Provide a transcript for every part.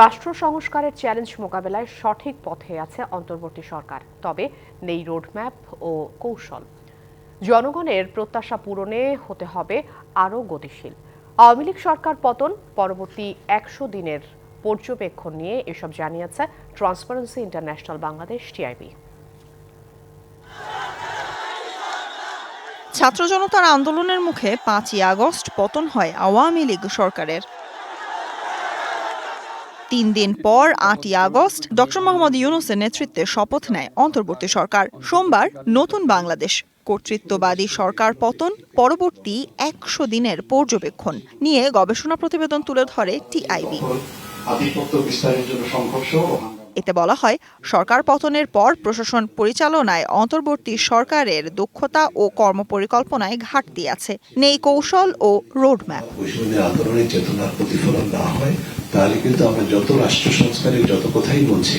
রাষ্ট্র সংস্কারের চ্যালেঞ্জ মোকাবেলায় সঠিক পথে আছে অন্তর্বর্তী সরকার। তবে নেই রোডম্যাপ ও কৌশল। জনগণের প্রত্যাশা পূরণে হতে হবে আরও গতিশীল। আওয়ামী লীগ সরকার পতন, পরবর্তী একশো দিনের পর্যবেক্ষণ নিয়ে এসব জানিয়েছে ট্রান্সপারেন্সি ইন্টারন্যাশনাল বাংলাদেশ টিআইবি ছাত্র জনতার আন্দোলনের মুখে পাঁচই আগস্ট পতন হয় আওয়ামী লীগ সরকারের। তিন দিন পর আটই আগস্ট ডক্টর মোহাম্মদ ইউনুসের নেতৃত্বে শপথ নেয় অন্তর্বর্তী সরকার। সোমবার নতুন বাংলাদেশ। কর্তৃত্ববাদী সরকার পতন পরবর্তী একশো দিনের পর্যবেক্ষণ নিয়ে গবেষণা প্রতিবেদন তুলে ধরে টিআইবি। আধিপত্য বিস্তারের জন্য সংঘর্ষ এতে বলা হয়, সরকার পতনের পর প্রশাসন পরিচালনায় অন্তর্বর্তী সরকারের দক্ষতা ও কর্মপরিকল্পনায় ঘাটতি আছে। নেই কৌশল ও রোডম্যাপ। আন্দোলনের চেতনার প্রতিফলন না হয়, তাহলে কিন্তু আমরা যত রাষ্ট্র সংস্কারের যত কথাই বলছি,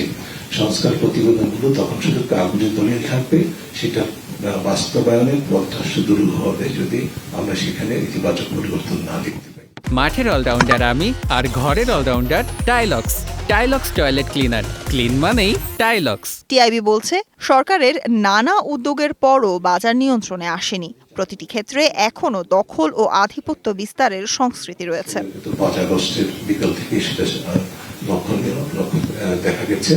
সংস্কার প্রতিবেদনগুলো তখন শুধু কাগজে দলিল থাকবে, সেটা বাস্তবায়নের পথটা সুদূর হবে যদি আমরা সেখানে ইতিবাচক পরিবর্তন না দেখতে মাঠের অলরাউন্ডার আমি আর ঘরের allrounder Tylox. Tylox toilet cleaner. Clean মানেই টাইলক্স। টিআইবি বলছে সরকারের নানা উদ্যোগের পরও বাজার নিয়ন্ত্রণে আসেনি। প্রতিটি ক্ষেত্রে এখনও দখল ও আধিপত্য বিস্তারের সংস্কৃতি রয়েছে। বিকাল থেকে সেটা দেখা গেছে।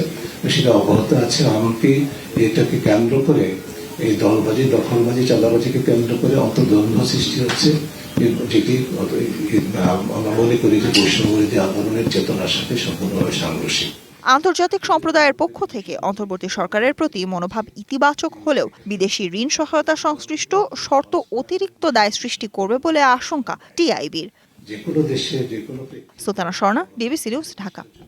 সেটা অব্যাহত আছে। এমনকি এটাকে কেন্দ্র করে এই দলবাজি দখলবাজি চাঁদাবাজিকে কেন্দ্র করে অন্তর্দ্বন্দ্ব সৃষ্টি হচ্ছে। যেটি আমরা মনে করি যে বৈষম্যবিরোধী আন্দোলনের চেতনার সাথে সম্পূর্ণভাবে সাংঘর্ষিক। আন্তর্জাতিক সম্প্রদায়ের পক্ষ থেকে অন্তর্বর্তী সরকারের প্রতি মনোভাব ইতিবাচক হলেও বিদেশি ঋণ সহায়তা সংশ্লিষ্ট শর্ত অতিরিক্ত দায় সৃষ্টি করবে বলে আশঙ্কা টিআইবির। যে কোনো দেশে যে কোনো সুতানা স্বর্ণা ডিবিসি নিউজ ঢাকা।